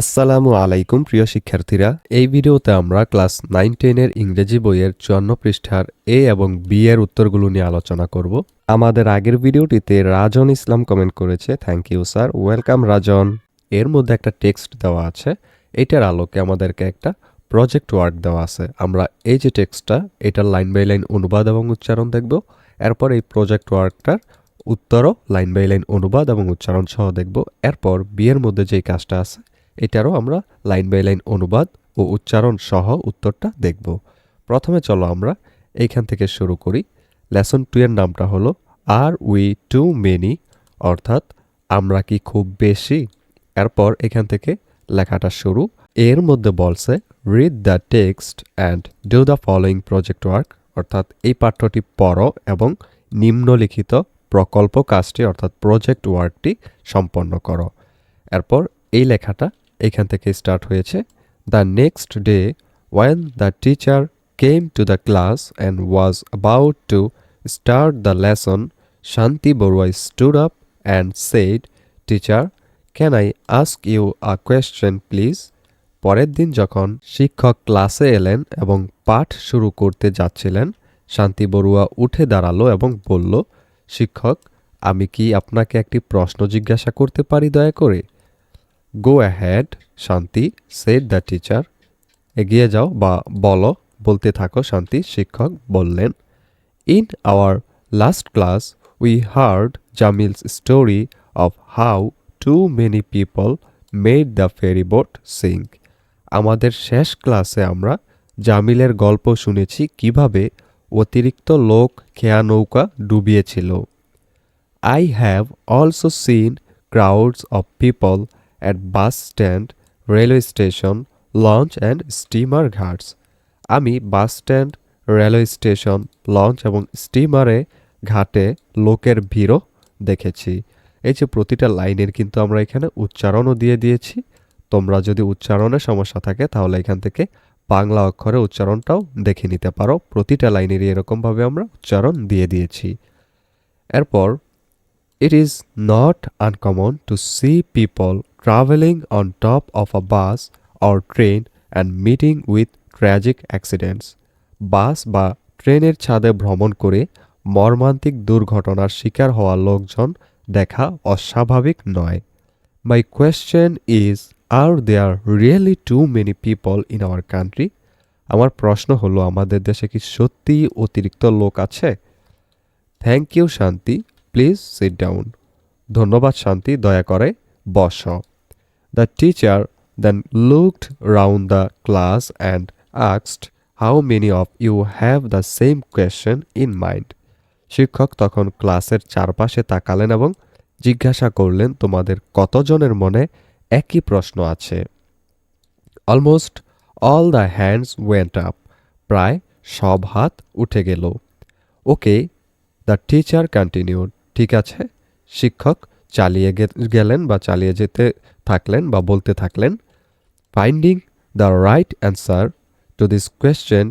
আসসালামু আলাইকুম, প্রিয় শিক্ষার্থীরা। এই ভিডিওতে আমরা ক্লাস নাইন টেনের ইংরেজি বইয়ের চুয়ান্ন পৃষ্ঠার এ এবং বি এর উত্তরগুলো নিয়ে আলোচনা করব। আমাদের আগের ভিডিওটিতে রাজন ইসলাম কমেন্ট করেছে thank you sir welcome Rajan. এর মধ্যে একটা টেক্সট দেওয়া আছে। এটার আলোকে আমাদেরকে একটা প্রজেক্ট ওয়ার্ক দেওয়া আছে। আমরা এই যে টেক্সটটা এটার লাইন বাই লাইন অনুবাদ এবং উচ্চারণ দেখব। এরপর এই প্রজেক্ট ওয়ার্কটার উত্তরও লাইন বাই লাইন অনুবাদ এবং উচ্চারণ সহ দেখব। এরপর বিয়ের মধ্যে যেই কাজটা আছে এটারও আমরা লাইন বাই লাইন অনুবাদ ও উচ্চারণ সহ উত্তরটা দেখব। প্রথমে চলো আমরা এইখান থেকে শুরু করি। লেসন টু এর নামটা হলো, আর উই টু মেনি? অর্থাৎ, আমরা কি খুব বেশি? এরপর এখান থেকে লেখাটা শুরু। এর মধ্যে বলছে read the text and do the following project work অর্থাৎ, এই পাঠ্যটি পড়ো এবং নিম্নলিখিত প্রকল্প কাজটি অর্থাৎ প্রজেক্ট ওয়ার্কটি সম্পন্ন করো। এরপর এই লেখাটা এখান থেকে স্টার্ট হয়েছে। The next day when the teacher came to the class and was about to start the lesson Shanti Barua stood up and said teacher can I ask you a question please পরের দিন যখন শিক্ষক ক্লাসে এলেন এবং পাঠ শুরু করতে যাচ্ছিলেন শান্তি বড়ুয়া উঠে দাঁড়াল এবং বলল, শিক্ষক, আমি কি আপনাকে একটি প্রশ্ন জিজ্ঞাসা করতে পারি দয়া করে? Go ahead Shanti said the teacher এগিয়ে যাও বা বলো, বলতে থাকো, শান্তি, শিক্ষক বললেন। In our last class we heard Jamil's story of how too many people made the ferry boat sink আমাদের শেষ ক্লাসে আমরা জামিলের গল্প শুনেছি কীভাবে অতিরিক্ত লোক খেয়া নৌকা ডুবিয়েছিল। I have also seen crowds of people at bus stand railway station launch and steamer ghats আমি bus stand railway station launch এবং স্টিমারে ঘাটে লোকের ভিড়ও দেখেছি। এই যে প্রতিটা লাইনের কিন্তু আমরা এখানে উচ্চারণও দিয়ে দিয়েছি। তোমরা যদি উচ্চারণের সমস্যা থাকে তাহলে এখান থেকে বাংলা অক্ষরে উচ্চারণটাও দেখে নিতে পারো। প্রতিটা লাইনেরই এরকমভাবে আমরা উচ্চারণ দিয়ে দিয়েছি। এরপর it is not uncommon to see people traveling on top of a bus or train and meeting with tragic accidents. Bus বা ট্রেনের ছাদে ভ্রমণ করে মর্মান্তিক দুর্ঘটনার শিকার হওয়া লোকজন দেখা অস্বাভাবিক নয়। My question is are there really too many people in our country আমার প্রশ্ন হলো, আমাদের দেশে কি সত্যিই অতিরিক্ত লোক আছে? Thank you Shanti. Please sit down ধন্যবাদ, শান্তি। দয়া করে বস। The teacher then looked round the class and আক্সড how many of you have the same question in mind শিক্ষক তখন ক্লাসের চারপাশে তাকালেন এবং জিজ্ঞাসা করলেন, তোমাদের কতজনের মনে একই প্রশ্ন আছে? Almost all the hands went up প্রায় সব হাত উঠে গেল। ওকে দ্য টিচার কন্টিনিউড ঠিক আছে। শিক্ষক চালিয়ে গেলেন বা চালিয়ে যেতে থাকলেন বা বলতে থাকলেন finding the right answer to this question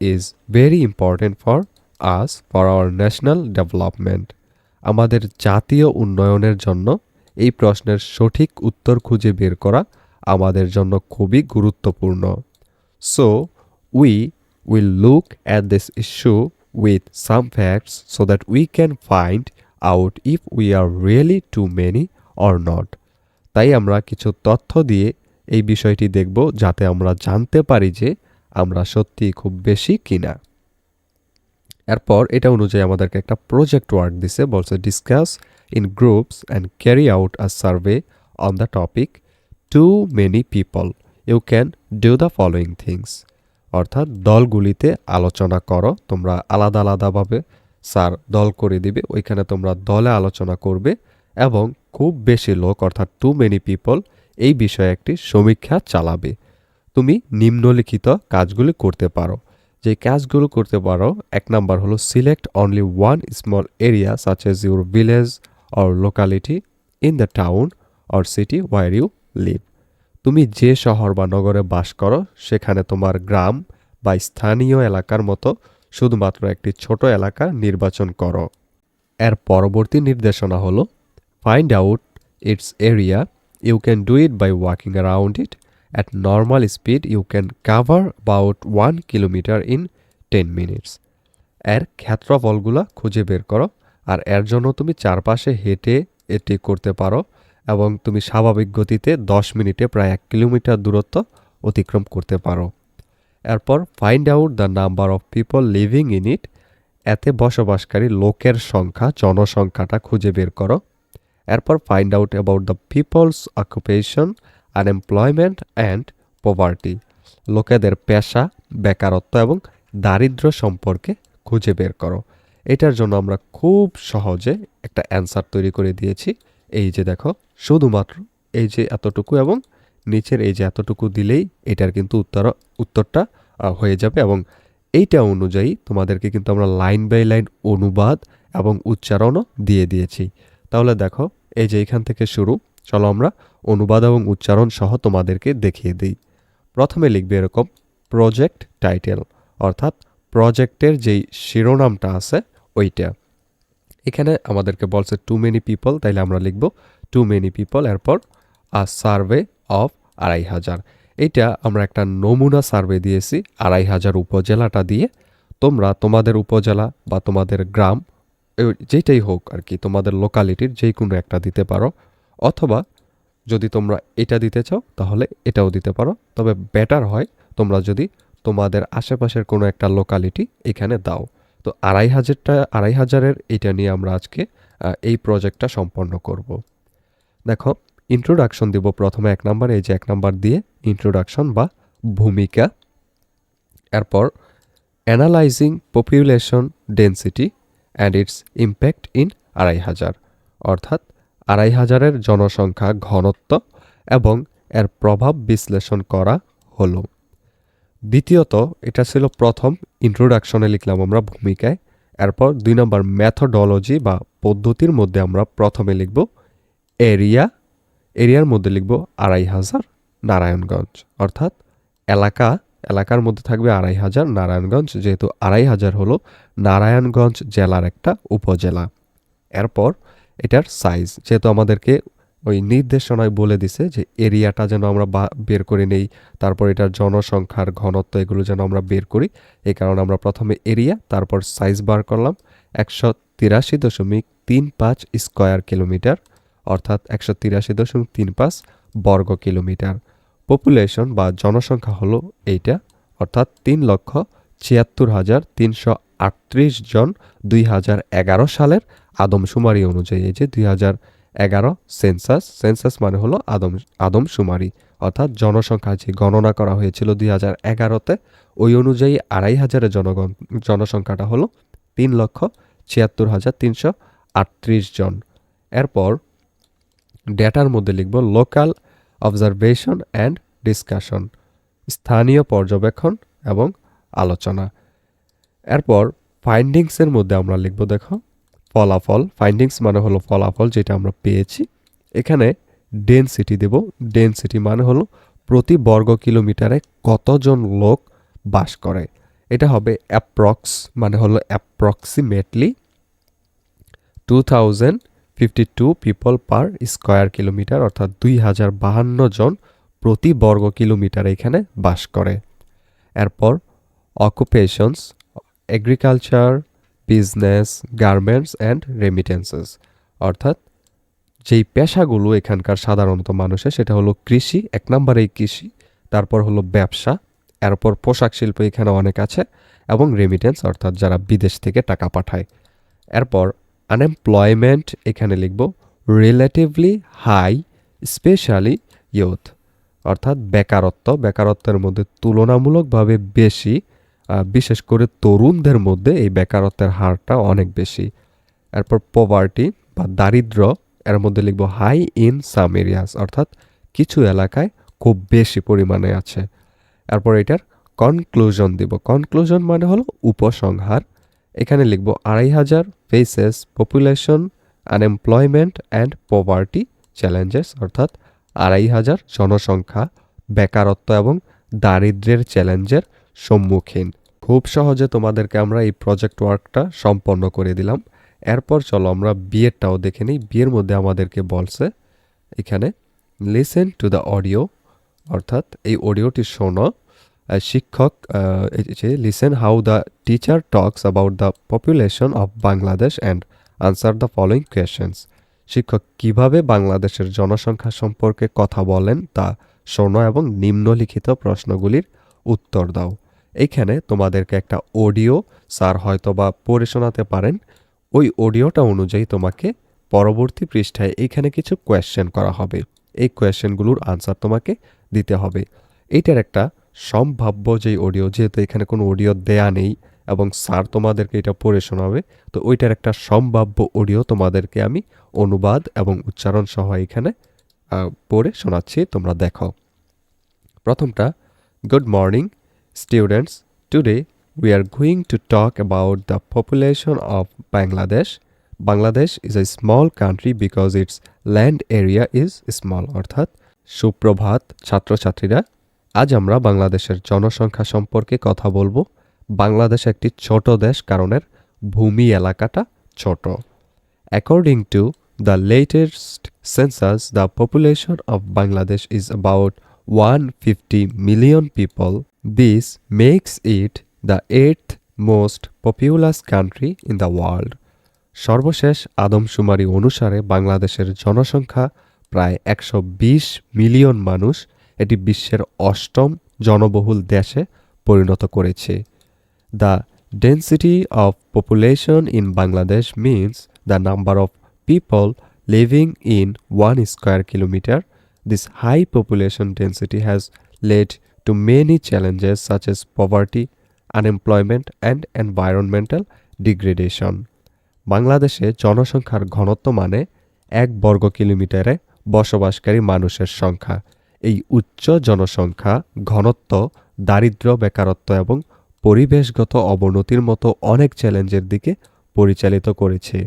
is very important for us for our national development আমাদের জাতীয় উন্নয়নের জন্য এই প্রশ্নের সঠিক উত্তর খুঁজে বের করা আমাদের জন্য খুবই গুরুত্বপূর্ণ। So we will look at this issue with some facts so that we can find out if we are really too many or not তাই আমরা কিছু তথ্য দিয়ে এই বিষয়টি দেখব যাতে আমরা জানতে পারি যে আমরা সত্যি খুব বেশি কিনা। এরপর এটা অনুযায়ী আমাদেরকে একটা প্রজেক্ট ওয়ার্ক দিছে, বলছে discuss in groups and carry out a survey on the topic too many people you can do the following things অর্থাৎ দলগুলিতে আলোচনা করো, তোমরা আলাদা আলাদাভাবে স্যার দল করে দিবে, ওইখানে তোমরা দলে আলোচনা করবে এবং খুব বেশি লোক, অর্থাৎ টু মেনি পিপল এই বিষয়ে একটি সমীক্ষা চালাবে। তুমি নিম্নলিখিত কাজগুলি করতে পারো। যে কাজগুলো করতে পারো, এক নাম্বার হলো select only one small area such as your village or locality in the town or city where you live তুমি যে শহর বা নগরে বাস করো, সেখানে তোমার গ্রাম বা স্থানীয় এলাকার মতো শুধুমাত্র একটি ছোট এলাকা নির্বাচন করো। এর পরবর্তী নির্দেশনা হলো find out its area you can do it by walking around it at normal speed you can cover about one kilometre in ten minutes এর ক্ষেত্রফলগুলো খুঁজে বের করো। আর এর জন্য তুমি চারপাশে হেঁটে এটি করতে পারো এবং তুমি স্বাভাবিক গতিতে দশ মিনিটে প্রায় এক কিলোমিটার দূরত্ব অতিক্রম করতে পারো। এরপর find out the number of people living in it এতে বসবাসকারী লোকের সংখ্যা, জনসংখ্যাটা খুঁজে বের করো। এরপর find out about the people's occupation unemployment and poverty লোকেদের পেশা, বেকারত্ব এবং দারিদ্র সম্পর্কে খুঁজে বের করো। এটার জন্য আমরা খুব সহজে একটা অ্যান্সার তৈরি করে দিয়েছি। এই যে দেখো, শুধুমাত্র এই যে এতটুকু এবং নিচের এই যে এতটুকু দিলেই এটার কিন্তু উত্তর, উত্তরটা হয়ে যাবে এবং এইটা অনুযায়ী তোমাদেরকে কিন্তু আমরা লাইন বাই লাইন অনুবাদ এবং উচ্চারণও দিয়ে দিয়েছি। তাহলে দেখো এই যে এখান থেকে শুরু, চলো আমরা অনুবাদ এবং উচ্চারণ সহ তোমাদেরকে দেখিয়ে দিই। প্রথমে লিখবে এরকম প্রজেক্ট টাইটেল অর্থাৎ প্রজেক্টের যেই শিরোনামটা আছে, ওইটা। এখানে আমাদেরকে বলছে টু মেনি পিপল তাইলে আমরা লিখব টু মেনি পিপল এরপর আ সার্ভে অফ আড়াই হাজার এইটা আমরা একটা নমুনা সার্ভে দিয়েছি, আড়াই হাজার উপজেলাটা দিয়ে। তোমরা তোমাদের উপজেলা বা তোমাদের গ্রাম যেটাই হোক আর কি তোমাদের লোকালিটির যেই কোনো একটা দিতে পারো। অথবা যদি তোমরা এটা দিতে চাও, তাহলে এটাও দিতে পারো। তবে বেটার হয় তোমরা যদি তোমাদের আশেপাশের কোনো একটা লোকালিটি এখানে দাও। তো আড়াই হাজারটা, আড়াই হাজারের এটা নিয়ে আমরা আজকে এই প্রজেক্টটা সম্পন্ন করব। দেখো ইন্ট্রোডাকশন দিব প্রথমে এক নাম্বার এই যে এক নাম্বার দিয়ে ইন্ট্রোডাকশন বা ভূমিকা। এরপর analysing population density and its impact in আড়াই হাজার। অর্থাৎ আড়াই হাজারের জনসংখ্যা ঘনত্ব এবং এর প্রভাব বিশ্লেষণ করা হলো। দ্বিতীয়ত, এটা ছিল প্রথম ইন্ট্রোডাকশনে লিখলাম আমরা ভূমিকায়। এরপর দুই নম্বর ম্যাথোডলজি বা পদ্ধতির মধ্যে আমরা প্রথমে লিখব এরিয়া এরিয়ার মধ্যে লিখব আড়াই হাজার নারায়ণগঞ্জ। অর্থাৎ এলাকা এলাকার মধ্যে থাকবে আড়াই হাজার নারায়ণগঞ্জ, যেহেতু আড়াই হাজার হলো নারায়ণগঞ্জ জেলার একটা উপজেলা। এরপর এটার সাইজ যেহেতু আমাদেরকে ওই নির্দেশনায় বলে দিছে যে এরিয়াটা যেন আমরা বের করে নেই, তারপর এটার জনসংখ্যার ঘনত্ব এগুলো যেন আমরা বের করি, এই কারণে আমরা প্রথমে এরিয়া তারপর সাইজ বার করলাম, একশো তিরাশি দশমিক তিন পাঁচ স্কোয়ার কিলোমিটার অর্থাৎ একশো তিরাশি দশমিক তিন পাঁচ বর্গ কিলোমিটার পপুলেশন বা জনসংখ্যা হলো এইটা, অর্থাৎ তিন লক্ষ ছিয়াত্তর হাজার তিনশো আটত্রিশ জন দুই হাজার এগারো সালের আদমশুমারি অনুযায়ী। এই যে দুই হাজার এগারো সেন্সাস সেন্সাস মানে হলো আদম, আদমশুমারি, অর্থাৎ জনসংখ্যা যে গণনা করা হয়েছিল দুই হাজার এগারোতে, ওই অনুযায়ী আড়াই হাজারের জনগণ, জনসংখ্যাটা হলো তিন লক্ষ ছিয়াত্তর হাজার তিনশো আটত্রিশ জন। এরপর ডেটার মধ্যে লিখব লোকাল অবজারভেশন অ্যান্ড ডিসকাশন, স্থানীয় পর্যবেক্ষণ এবং আলোচনা। এরপর ফাইন্ডিংসের মধ্যে আমরা লিখব, দেখো, ফলাফল। ফাইন্ডিংস মানে হলো ফলাফল যেটা আমরা পেয়েছি। এখানে ডেনসিটি দেব। ডেনসিটি মানে হলো প্রতি বর্গ কিলোমিটারে কতজন লোক বাস করে। এটা হবে অ্যাপ্রক্স মানে হলো approximately two thousand fifty two people per square kilometre অর্থাৎ দুই হাজার বাহান্ন জন প্রতি বর্গ কিলোমিটার এখানে বাস করে। এরপর occupations agriculture business garments and remittances অর্থাৎ যেই পেশাগুলো এখানকার সাধারণত মানুষের, সেটা হলো কৃষি, এক নম্বরেই কৃষি, তারপর হলো ব্যবসা, এরপর পোশাক শিল্প এখানে অনেক আছে, এবং রেমিটেন্স অর্থাৎ যারা বিদেশ থেকে টাকা পাঠায়। এরপর আনএমপ্লয়মেন্ট এখানে লিখব রিলেটিভলি হাই স্পেশালি ইউথ অর্থাৎ বেকারত্ব, বেকারত্বের মধ্যে তুলনামূলকভাবে বেশি বিশেষ করে তরুণদের মধ্যে এই বেকারত্বের হারটা অনেক বেশি। এরপর পভার্টি বা দারিদ্র, এর মধ্যে লিখব হাই ইন সাম এরিয়াস অর্থাৎ কিছু এলাকায় খুব বেশি পরিমাণে আছে। এরপর এটার কনক্লুশন দিব। কনক্লুশন মানে হলো উপসংহার। এখানে লিখব আড়াই হাজার faces population unemployment and poverty challenges অর্থাৎ আড়াই হাজার জনসংখ্যা, বেকারত্ব এবং দারিদ্র্যের চ্যালেঞ্জের সম্মুখীন। খুব সহজে তোমাদেরকে আমরা এই প্রজেক্ট ওয়ার্কটা সম্পন্ন করে দিলাম। এরপর চলো আমরা বিয়েরটাও দেখে নিই। বিয়ের মধ্যে আমাদেরকে বলছে, এখানে লিসেন টু দ্য অডিও অর্থাৎ এই অডিওটি শোনো। শিক্ষক listen how the teacher talks about the population of Bangladesh and answer the following questions শিক্ষক কীভাবে বাংলাদেশের জনসংখ্যা সম্পর্কে কথা বলেন তা শোনো এবং নিম্নলিখিত প্রশ্নগুলির উত্তর দাও। এইখানে তোমাদেরকে একটা অডিও স্যার হয়তো বা পড়ে শোনাতে পারেন। ওই অডিওটা অনুযায়ী তোমাকে পরবর্তী পৃষ্ঠায় এইখানে কিছু কোয়েশ্চেন করা হবে। এই কোয়েশ্চেনগুলোর আনসার তোমাকে দিতে হবে। এইটার একটা সম্ভাব্য যেই অডিও যেহেতু এখানে কোনো অডিও দেয়া নেই এবং স্যার তোমাদেরকে এটা পড়ে শোনাবে, তো ওইটার একটা সম্ভাব্য অডিও তোমাদেরকে আমি অনুবাদ এবং উচ্চারণ সহ এখানে পড়ে শোনাচ্ছি, তোমরা দেখো প্রথমটা good morning students today we are going to talk about the population of Bangladesh. Bangladesh is a small country because its land area is small, অর্থাৎ সুপ্রভাত ছাত্রছাত্রীরা আজ আমরা বাংলাদেশের জনসংখ্যা সম্পর্কে কথা বলব। বাংলাদেশ একটি ছোট দেশ কারণের ভূমি এলাকাটা ছোট। According to the latest census the population of Bangladesh is about one fifty million people this makes it the eight most populous country in the world সর্বশেষ আদমশুমারি অনুসারে বাংলাদেশের জনসংখ্যা প্রায় একশো বিশ মিলিয়ন মানুষ। এটি বিশ্বের অষ্টম জনবহুল দেশে পরিণত করেছে। The density of population in Bangladesh means the number of people living in one square kilometre this high population density has led to many challenges such as poverty unemployment and environmental degradation বাংলাদেশে জনসংখ্যার ঘনত্ব মানে এক বর্গ কিলোমিটারে বসবাসকারী মানুষের সংখ্যা। এই উচ্চ জনসংখ্যা, ঘনত্ব দারিদ্র্য বেকারত্ব এবং পরিবেশগত অবনতির মতো অনেক চ্যালেঞ্জের দিকে পরিচালিত করেছে।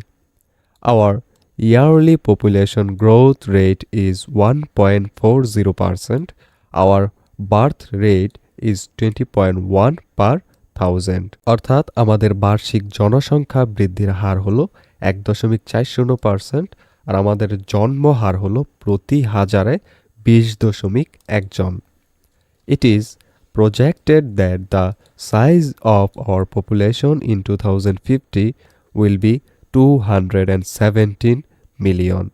Our yearly population growth rate is one point four zero percent our birth rate is twenty point one per thousand অর্থাৎ আমাদের বার্ষিক জনসংখ্যা বৃদ্ধির হার হলো এক দশমিক চার শূন্য পার্সেন্ট আর আমাদের জন্ম হার হলো প্রতি হাজারে বিশ দশমিক একজন it is projected that the size of our population in two thousand fifty will be two hundred and seventeen million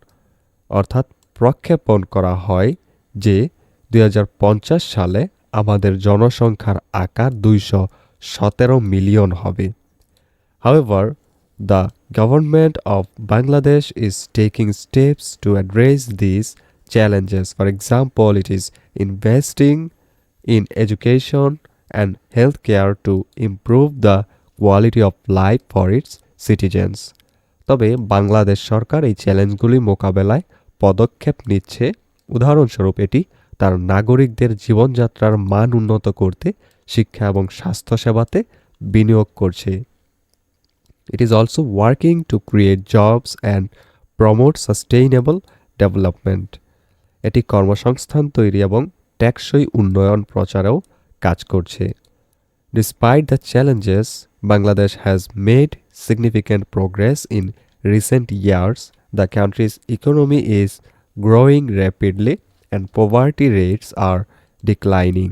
অর্থাৎ প্রক্ষেপণ করা হয় যে দু হাজার পঞ্চাশ সালে আমাদের জনসংখ্যার আকার দুইশো সতেরো মিলিয়ন হবে। However the government of Bangladesh is taking steps to address this challenges. For example, it is investing in education and healthcare to improve the quality of life for its citizens. তবে বাংলাদেশ সরকার এই চ্যালেঞ্জগুলি মোকাবেলায় পদক্ষেপ নিচ্ছে উদাহরণস্বরূপ এটি তার নাগরিকদের জীবনযাত্রার মান উন্নত করতে শিক্ষা এবং স্বাস্থ্যসেবাতে বিনিয়োগ করছে it is also working to create jobs and promote sustainable development এটি কর্মসংস্থান তৈরি এবং টেকসই উন্নয়ন প্রচারেও কাজ করছে। Despite the challenges Bangladesh has made significant progress in recent years the country's economy is growing rapidly and poverty rates are declining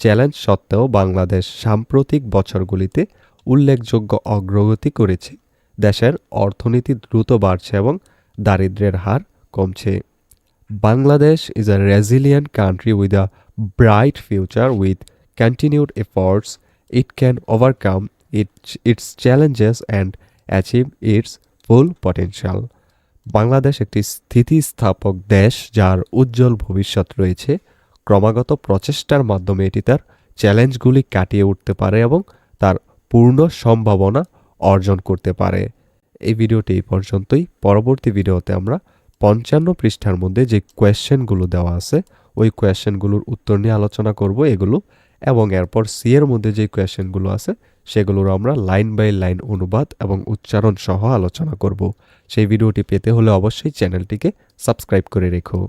challenge সত্ত্বেও বাংলাদেশ সাম্প্রতিক বছরগুলিতে উল্লেখযোগ্য অগ্রগতি করেছে। দেশের অর্থনীতি দ্রুত বাড়ছে এবং দারিদ্র্যের হার কমছে। Bangladesh is a resilient country with a bright future with continued efforts it can overcome its its challenges and achieve its full potential Bangladesh একটি স্থিতিস্থাপক দেশ যার উজ্জ্বল ভবিষ্যৎ রয়েছে। ক্রমাগত প্রচেষ্টার মাধ্যমে এটি তার চ্যালেঞ্জগুলি কাটিয়ে উঠতে পারে এবং তার পূর্ণ সম্ভাবনা অর্জন করতে পারে। এই ভিডিওটি এই পর্যন্তই। পরবর্তী ভিডিওতে আমরা পঞ্চান্ন পৃষ্ঠার মধ্যে যে কোয়েশ্চেনগুলো দেওয়া আছে, ওই কোয়েশ্চেনগুলোর উত্তর নিয়ে আলোচনা করব এগুলো এবং এরপর সি এর মধ্যে যে কোয়েশ্চেনগুলো আছে, সেগুলোর আমরা লাইন বাই লাইন অনুবাদ এবং উচ্চারণ সহ আলোচনা করব। সেই ভিডিওটি পেতে হলে অবশ্যই চ্যানেলটিকে সাবস্ক্রাইব করে রেখো।